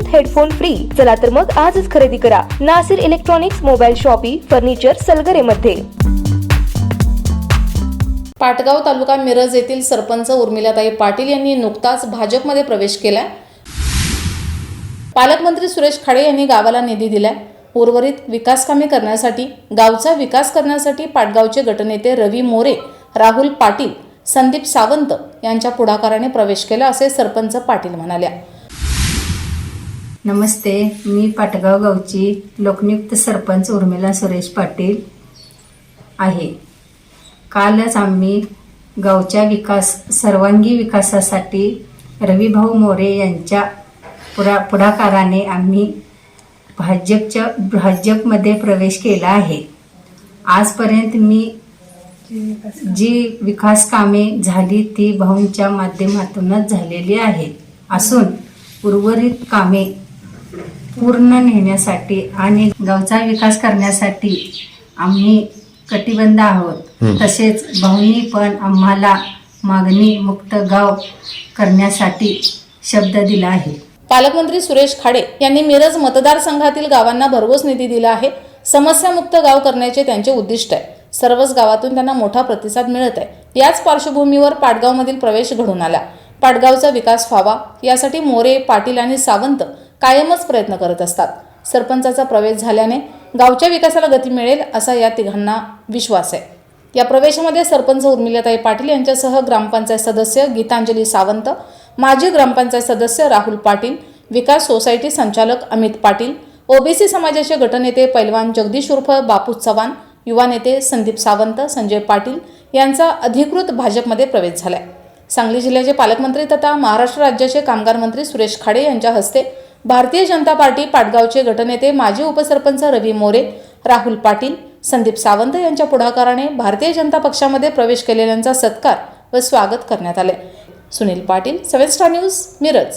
Bluetooth headphone free. चला तर मग आजच खरेदी करा. Nasir electronics mobile shoppe furniture Salgare मध्ये पाटगाव तालुका मिरज येथील सरपंच उर्मिलाताई पाटील यांनी नुकताच भाजपमध्ये प्रवेश केलाय. पालकमंत्री सुरेश खाडे यांनी गावाला निधी दिलाय. उर्वरित विकास कामे करण्यासाठी गावचा विकास करण्यासाठी पाटगावचे गटनेते रवी मोरे राहुल पाटील संदीप सावंत यांच्या पुढाकाराने प्रवेश केला असे सरपंच पाटील म्हणाल्या. नमस्ते मी पाटगाव गावची लोकनियुक्त सरपंच उर्मिला सुरेश पाटील आहे. कालच आम्ही गावच्या विकास सर्वांगी विकासासाठी रविभाऊ मोरे यांच्या पुरा पुढाकाराने आम्ही भाजपच्या भाजपमध्ये प्रवेश केला आहे. आजपर्यंत मी जी विकास कामे झाली ती भाऊंच्या माध्यमातूनच झालेली आहेत. असून उर्वरित कामे पूर्ण नेण्यासाठी आणि गावचा विकास करण्यासाठी आम्ही कटिबंध आहोत. तसेच भाऊनी पण आम्हाला मागणी मुक्त गाव करण्यासाठी शब्द दिला आहे. पालकमंत्री सुरेश खाडे यांनी मिरज मतदारसंघातील गावांना भरघोस निधी दिला आहे. समस्यामुक्त गाव करण्याचे त्यांचे उद्दिष्ट आहे. सर्वच गावातून त्यांना मोठा प्रतिसाद मिळत आहे. याच पार्श्वभूमीवर पाटगावमधील प्रवेश घडून आला. पाटगावचा विकास व्हावा यासाठी मोरे पाटील आणि सावंत कायमच प्रयत्न करत असतात. सरपंचाचा प्रवेश झाल्याने गावच्या विकासाला गती मिळेल असा या तिघांना विश्वास आहे. या प्रवेशामध्ये सरपंच उर्मिलाताई पाटील यांच्यासह ग्रामपंचायत सदस्य गीतांजली सावंत माजी ग्रामपंचायत सदस्य राहुल पाटील विकास सोसायटी संचालक अमित पाटील ओबीसी समाजाचे गटनेते पैलवान जगदीश उर्फ बापू चव्हाण युवा नेते संदीप सावंत संजय पाटील यांचा अधिकृत भाजपमध्ये प्रवेश झालाय. सांगली जिल्ह्याचे पालकमंत्री तथा महाराष्ट्र राज्याचे कामगार मंत्री सुरेश खाडे यांच्या हस्ते भारतीय जनता पार्टी पाटगावचे गटनेते माजी उपसरपंच रवी मोरे राहुल पाटील संदीप सावंत यांच्या पुढाकाराने भारतीय जनता पक्षामध्ये प्रवेश केलेल्यांचा सत्कार व स्वागत करण्यात आले. Sunil Patil seven star news Miraj.